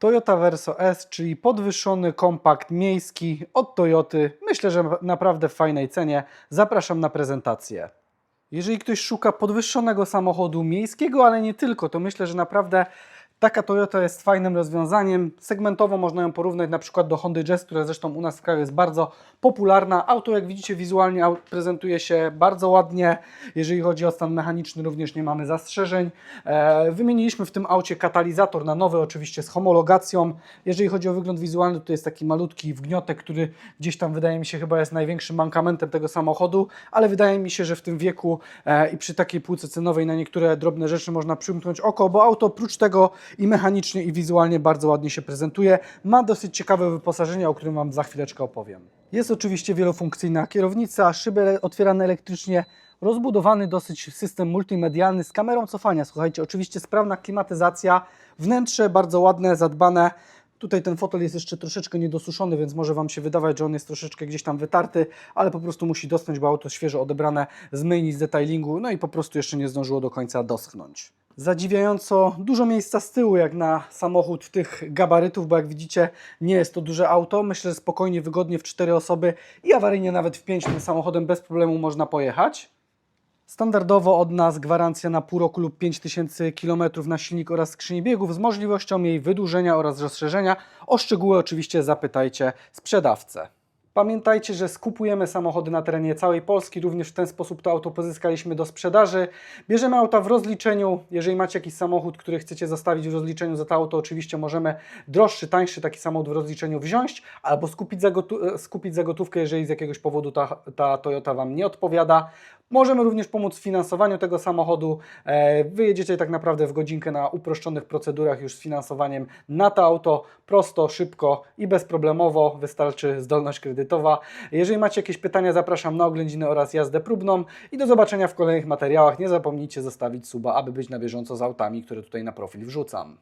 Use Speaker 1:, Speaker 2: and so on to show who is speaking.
Speaker 1: Toyota Verso S, czyli podwyższony kompakt miejski od Toyoty. Myślę, że naprawdę w fajnej cenie. Zapraszam na prezentację. Jeżeli ktoś szuka podwyższonego samochodu miejskiego, ale nie tylko, to myślę, że naprawdę taka Toyota jest fajnym rozwiązaniem. Segmentowo można ją porównać na przykład do Hondy Jazz, która zresztą u nas w kraju jest bardzo popularna. Auto, jak widzicie wizualnie, prezentuje się bardzo ładnie. Jeżeli chodzi o stan mechaniczny, również nie mamy zastrzeżeń. E, wymieniliśmy w tym aucie katalizator na nowy, oczywiście z homologacją. Jeżeli chodzi o wygląd wizualny, to jest taki malutki wgniotek, który gdzieś tam wydaje mi się chyba jest największym mankamentem tego samochodu, ale wydaje mi się, że w tym wieku e, i przy takiej półce cenowej na niektóre drobne rzeczy można przymknąć oko, bo auto oprócz tego i mechanicznie i wizualnie bardzo ładnie się prezentuje. Ma dosyć ciekawe wyposażenie, o którym Wam za chwileczkę opowiem. Jest oczywiście wielofunkcyjna kierownica, szyby otwierane elektrycznie, rozbudowany dosyć system multimedialny z kamerą cofania. Słuchajcie, oczywiście sprawna klimatyzacja, wnętrze bardzo ładne, zadbane. Tutaj ten fotel jest jeszcze troszeczkę niedosuszony, więc może Wam się wydawać, że on jest troszeczkę gdzieś tam wytarty, ale po prostu musi dostać, bo auto świeżo odebrane z myjni, z detailingu, no i po prostu jeszcze nie zdążyło do końca doschnąć. Zadziwiająco dużo miejsca z tyłu, jak na samochód tych gabarytów, bo jak widzicie, nie jest to duże auto. Myślę, że spokojnie, wygodnie w cztery osoby i awaryjnie nawet w pięć tym samochodem bez problemu można pojechać. Standardowo od nas gwarancja na pół roku lub 5000 km na silnik oraz skrzyni biegów z możliwością jej wydłużenia oraz rozszerzenia. O szczegóły oczywiście zapytajcie sprzedawcę. Pamiętajcie, że skupujemy samochody na terenie całej Polski, również w ten sposób to auto pozyskaliśmy do sprzedaży. Bierzemy auta w rozliczeniu. Jeżeli macie jakiś samochód, który chcecie zostawić w rozliczeniu za to auto, oczywiście możemy droższy, tańszy taki samochód w rozliczeniu wziąć albo skupić za, gotu- skupić za gotówkę, jeżeli z jakiegoś powodu ta, ta Toyota Wam nie odpowiada. Możemy również pomóc w finansowaniu tego samochodu. E, Wyjedziecie tak naprawdę w godzinkę na uproszczonych procedurach już z finansowaniem na to auto. Prosto, szybko i bezproblemowo. Wystarczy zdolność kredytowa. Jeżeli macie jakieś pytania, zapraszam na oględziny oraz jazdę próbną i do zobaczenia w kolejnych materiałach. Nie zapomnijcie zostawić suba, aby być na bieżąco z autami, które tutaj na profil wrzucam.